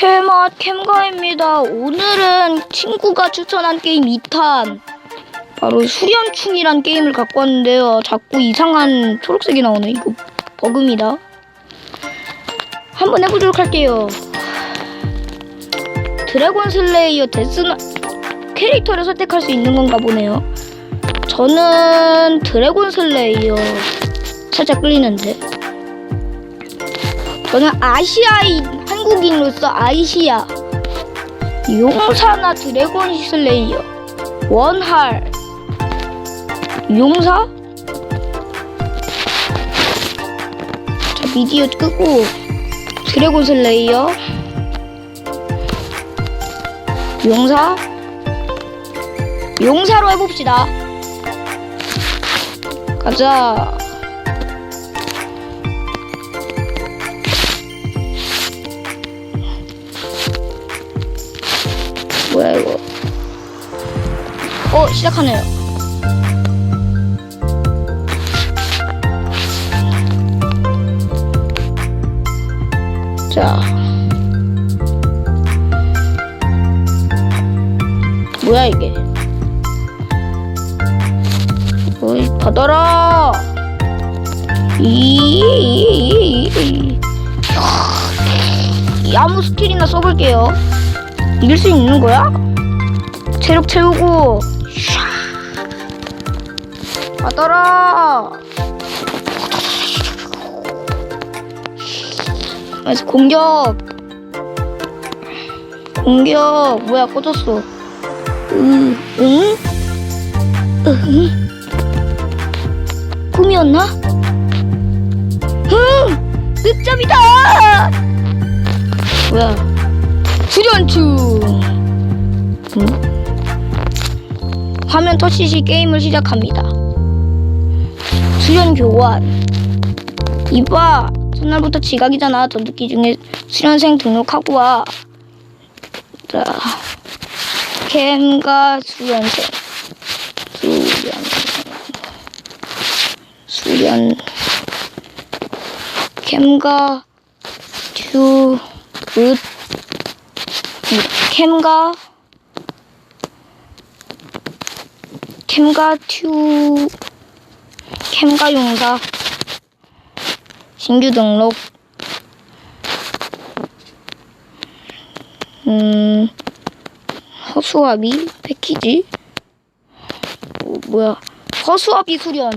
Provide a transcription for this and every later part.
캠맛 캠가입니다. 오늘은 친구가 추천한 게임 2탄 바로 수련충이란 게임을 갖고 왔는데요. 자꾸 이상한 초록색이 나오네. 이거 버그입니다. 한번 해보도록 할게요. 드래곤 슬레이어 데스나 캐릭터를 선택할 수 있는 건가 보네요. 저는 드래곤 슬레이어 살짝 끌리는데. 저는 아시아인 한국인으로서 아이시아 용사나 드래곤 슬레이어 원할 용사? 자 미디어 끄고. 드래곤 슬레이어. 용사? 용사로 해봅시다. 가자 어 시작하네요. 자. 뭐야 이게? 어이 받아라! 이, 이 아무 스킬이나 써볼게요. 이길 수 있는 거야? 체력 채우고. 샤 받아라 그래서 공격 공격 뭐야 꺼졌어 응? 응? 응? 꿈이었나? 응! 득점이다! 뭐야 수련충 음? 화면 터치시 게임을 시작합니다 수련 교환 이봐 첫날부터 지각이잖아. 더 늦기 중에 수련생 등록하고 와. 자, 캠과 수련생. 수련생 수련. 캠과 튜굿 캠과 캠과 튜 캠과 용사 신규 등록 음 허수아비 패키지? 어, 뭐야? 허수아비 수련.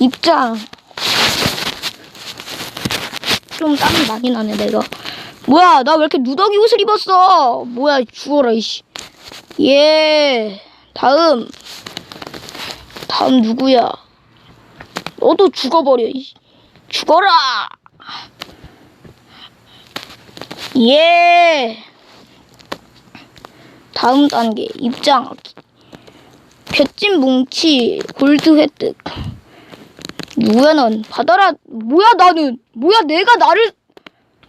입장. 좀 땀이 많이 나네 내가. 뭐야 나 왜 이렇게 누더기 옷을 입었어? 뭐야 죽어라 이씨. 예 다음 다음 누구야? 너도 죽어버려 죽어라! 예! 다음 단계 입장하기 볕진 뭉치 골드 획득. 누구야 넌 받아라! 뭐야 나는! 뭐야 내가 나를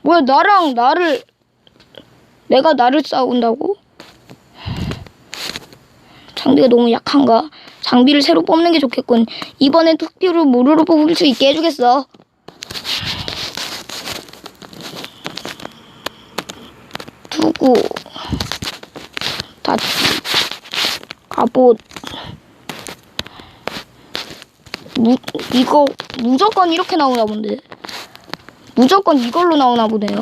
뭐야 나랑 나를 내가 나를 싸운다고? 장비가 너무 약한가? 장비를 새로 뽑는 게 좋겠군. 이번엔 투표로 무료로 뽑을 수 있게 해주겠어. 두고 다 갑옷 무, 이거 무조건 이렇게 나오나 본데. 무조건 이걸로 나오나 보네요.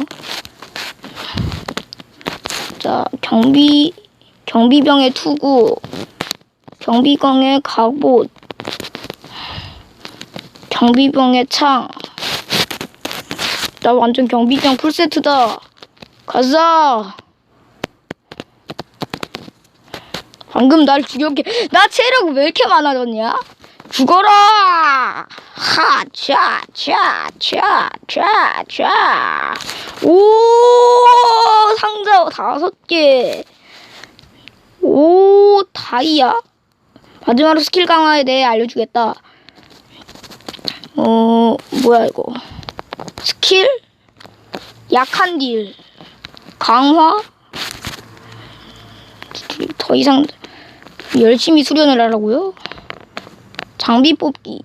자, 경비, 경비병의 투구, 경비병의 갑옷, 경비병의 창. 나 완전 경비병 풀세트다. 가자. 방금 날 죽였게. 나 체력 왜 이렇게 많아졌냐? 죽어라! 하, 차, 차, 차, 차, 차. 오, 상자 다섯 개. 오, 다이아. 마지막으로 스킬 강화에 대해 알려주겠다. 어, 뭐야, 이거. 스킬? 약한 딜. 강화? 더 이상 열심히 수련을 하라고요? 장비 뽑기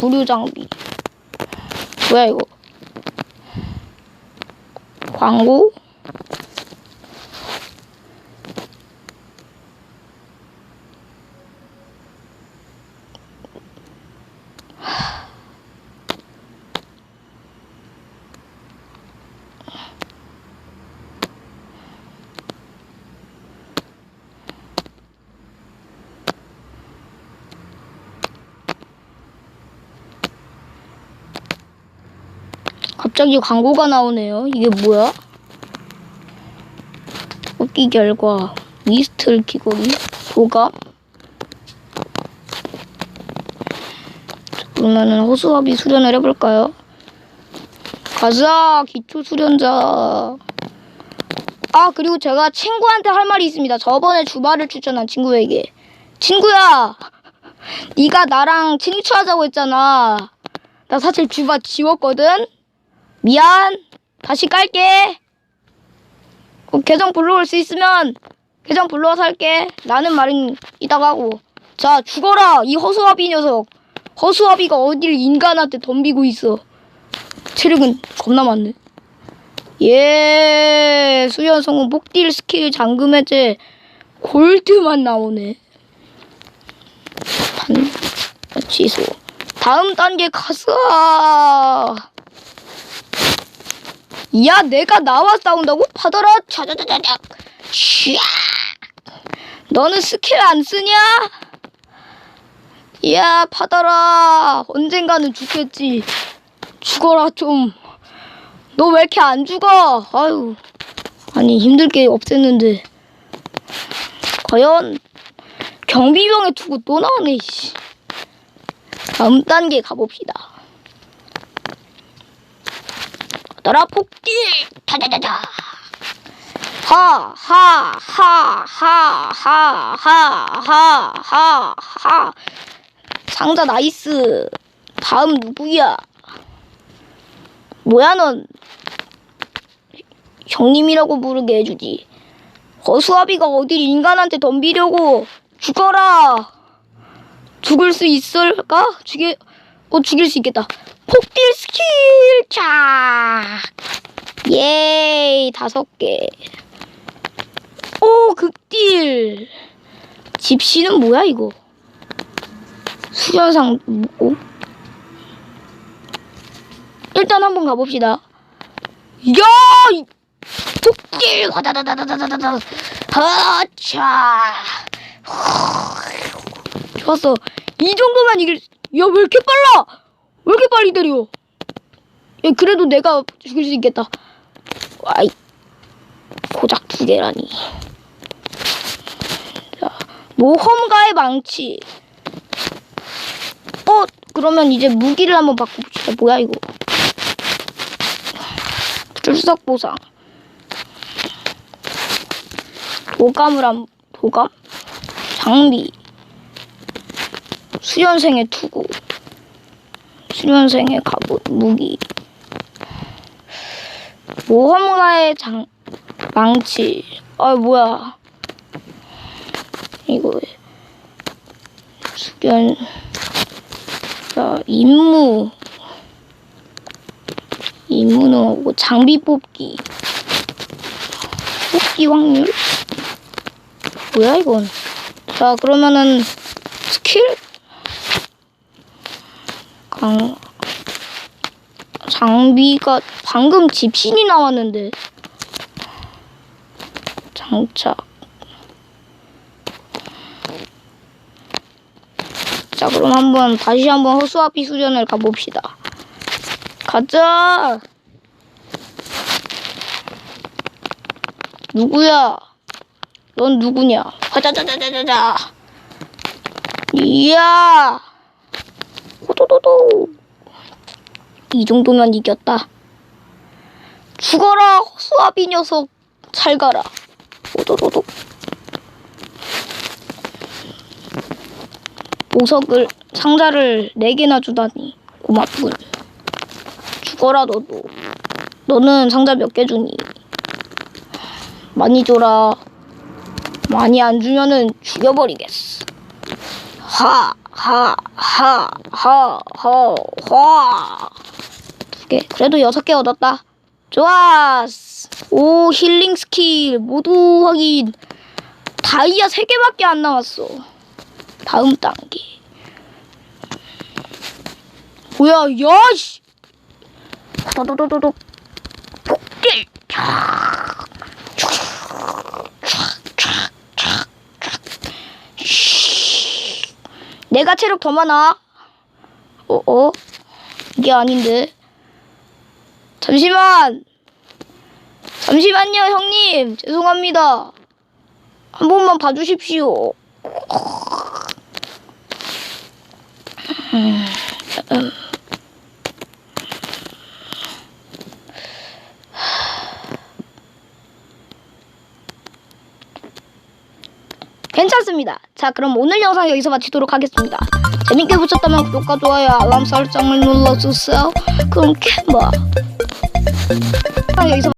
무료 장비 뭐야 이거? 광고? 갑자기 광고가 나오네요. 이게 뭐야? 뽑기 결과 미스틀 귀걸이 도감. 그러면은 호수아비 수련을 해볼까요? 가자 기초 수련자. 아 그리고 제가 친구한테 할 말이 있습니다. 저번에 주말을 추천한 친구에게. 친구야! 네가 나랑 친추하자고 했잖아. 나 사실 주바 지웠거든 미안. 다시 깔게. 어, 계정 불러올 수 있으면 계정 불러와서 할게. 라는 말은 이따가 하고. 자, 죽어라. 이 허수아비 녀석. 허수아비가 어딜 인간한테 덤비고 있어. 체력은 겁나 많네. 예, 수연 성공 폭딜 스킬 잠금 해제 골드만 나오네. 단, 취소. 다음 단계 가자. 야, 내가 나와 싸운다고? 받아라, 차자자자자. 샤. 너는 스킬 안 쓰냐? 야, 받아라. 언젠가는 죽겠지. 죽어라, 좀. 너 왜 이렇게 안 죽어? 아유. 아니, 힘들게 없앴는데. 과연, 경비병에 두고 또 나오네, 씨. 다음 단계 가봅시다. 따라 폭딜 타자자자 하하하하하하하하 상자 나이스. 다음 누구야? 뭐야 넌? 형님이라고 부르게 해주지. 허수아비가 어딜 인간한테 덤비려고 죽어라. 죽을 수 있을까? 죽일 어 죽일 수 있겠다 폭딜 스킬 쫙 예이 다섯 개. 오 극딜. 집시는 뭐야 이거? 수련상 뭐? 일단 한번 가봅시다. 야! 이 폭딜 가다다다다다다다. 하차. 좋았어. 이 정도면 이길. 야왜 이렇게 빨라? 왜 이렇게 빨리 때려? 야, 그래도 내가 죽일 수 있겠다. 와이, 고작 두 개라니. 자, 모험가의 망치. 어, 그러면 이제 무기를 한번 바꿔봅시다. 뭐야, 이거. 출석 보상. 도감을 한, 도감? 장비. 수련생의 투구. 수련생의 갑옷, 무기. 모험가의 장, 망치. 아, 뭐야. 이거. 수련. 자, 임무. 임무는 오고, 장비 뽑기. 뽑기 확률? 뭐야, 이건. 자, 그러면은, 스킬? 강, 장비가 방금 집신이 나왔는데. 장착. 자 그럼 한번 다시 한번 허수아비 수련을 가봅시다. 가자! 누구야? 넌 누구냐? 가자자자자자자. 이야! 호 도도도 이 정도면 이겼다. 죽어라 수아비 녀석 잘 가라. 오도도도. 보석을 상자를 네 개나 주다니 고맙군. 죽어라 너도. 너는 상자 몇 개 주니? 많이 줘라. 많이 안 주면은 죽여버리겠어. 하, 하, 하, 하, 하, 하. 개. 그래도 여섯 개 얻었다. 좋았어. 오, 힐링 스킬 모두 확인. 다이아 세 개밖에 안 남았어. 다음 단계. 뭐야, 야, 씨. 도도도도도. 폭딜. 내가 체력 더 많아. 어, 어? 이게 아닌데. 잠시만. 잠시만요, 형님. 죄송합니다. 한 번만 봐주십시오. 음, 음. 괜찮습니다. 자, 그럼 오늘 영상 여기서 마치도록 하겠습니다. 재밌게 보셨다면 구독과 좋아요, 알람 설정을 눌러주세요. 그럼 캐마. 여기서